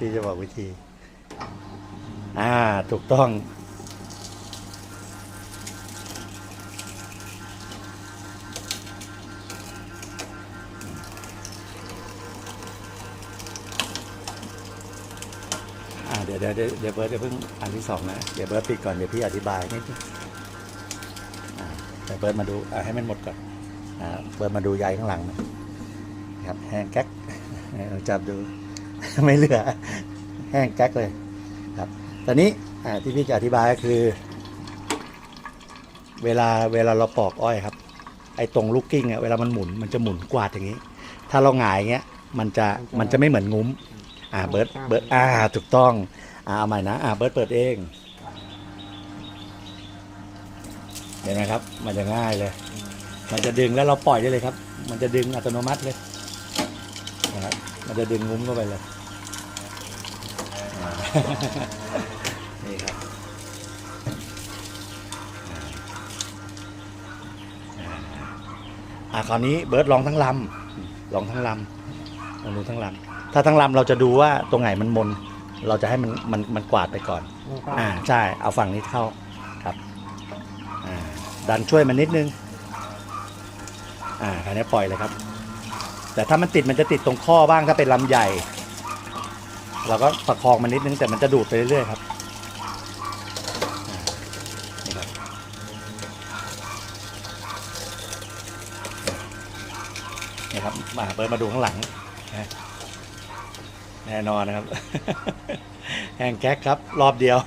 พี่จะบอกวิธี อ่า ถูกต้อง อ่า เดี๋ยวเดี๋ยวเดี๋ยวเบิร์ดเดี๋ยวเพิ่งอันที่สองนะ เดี๋ยวเบิร์ดปิดก่อน เดี๋ยวพี่อธิบายนิดนึงเดี๋ยวเบิร์ดมาดูอ่าให้มันหมดก่อนอ่าเบิร์ดมาดูใยข้างหลังนะครับแห้งแก๊กเราจับดู ไม่เหลือแห้งแก๊กเลยครับ ตอนนี้อ่าที่พี่จะอธิบายก็คือ เวลาเวลาเราปอกอ้อยครับ ไอ้ตรงลูกกิ้งอะเวลามันหมุนมันจะหมุนกวาดอย่างนี้ ถ้าเราหงายอย่างเงี้ยมันจะมันจะไม่เหมือนงุ้ม อ่าเบิร์ดเบิร์ดอ่าถูกต้องอ่าเอาใหม่นะอ่าเบิร์ดเปิดเองเห็นไหมครับ มันจะง่ายเลย มันจะดึงแล้วเราปล่อยได้เลยครับ มันจะดึงอัตโนมัติเลยนะครับ มันจะดึงงุ้มเข้าไปเลยอ่านี่ครับอ่าคราวนี้เบิร์ดลองทั้งลำลองทั้งลำลองดูทั้งลำถ้าทั้งลำเราจะดูว่าตรงไหนมันมน เราจะให้มันมันมันกวาดไปก่อน อ่าใช่เอาฝั่งนี้เข้าครับอ่าดันช่วยมันนิดนึงอ่าคราวนี้ปล่อยเลยครับ แต่ถ้ามันติดมันจะติดตรงข้อบ้างถ้าเป็นลำใหญ่ เราก็ประคองมันนิดนึงแต่มันจะดูดไปเรื่อยๆครับอ่านี่ครับ นี่ครับ มาเปิดมาดูข้างหลังนะแน่นอนนะครับ แห้งแก๊กครับ รอบเดียว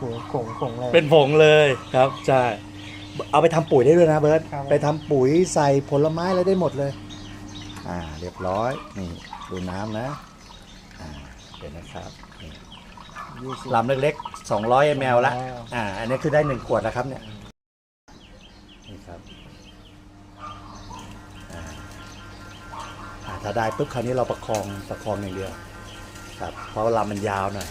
หัวโขงโขงเลย เป็นผงเลยครับใช่เอาไปทำปุ๋ยได้ด้วยนะเบิร์ตครับ ไปทำปุ๋ยใส่ผลไม้อะไรได้หมดเลย อ่าเรียบร้อย นี่ดูน้ำนะอ่าเดี๋ยวนะครับนี่ยี่สิบลำเล็กๆ 200 ml ละอ่าอันนี้คือได้หนึ่งขวดแล้วครับเนี่ยนี่ครับอ่าอ่าถ้าได้ปุ๊บคราวนี้เราประคองประคองอย่างเดียวครับเพราะว่าลำมันยาวหน่อย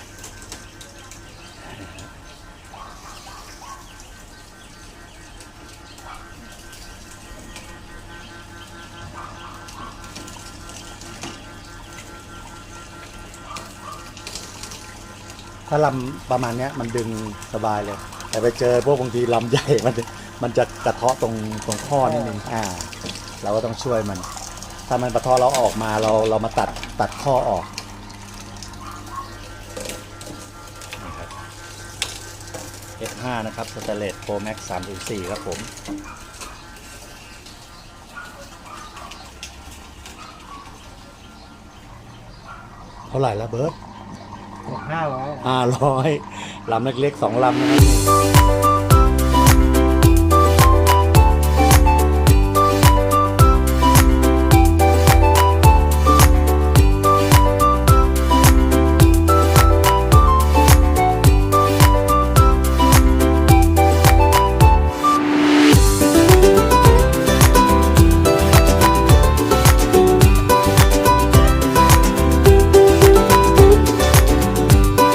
ถ้าลำประมาณเนี้ยมันดึงสบายเลย แต่ไปเจอพวกบางทีลำใหญ่มันมันจะกระเทาะตรงตรงข้อนิดนึงอ่า เราก็ต้องช่วยมัน ถ้ามันกระเทาะเราออกมาเราเรามาตัดตัดข้อออกนี่ครับ F5 นะครับสเตเลตโ r แม็ก3.4ครับผมเท่าไหร่ละเบิร์ต ห้าร้อยห้าร้อยลำเล็กๆสองลำนะครับ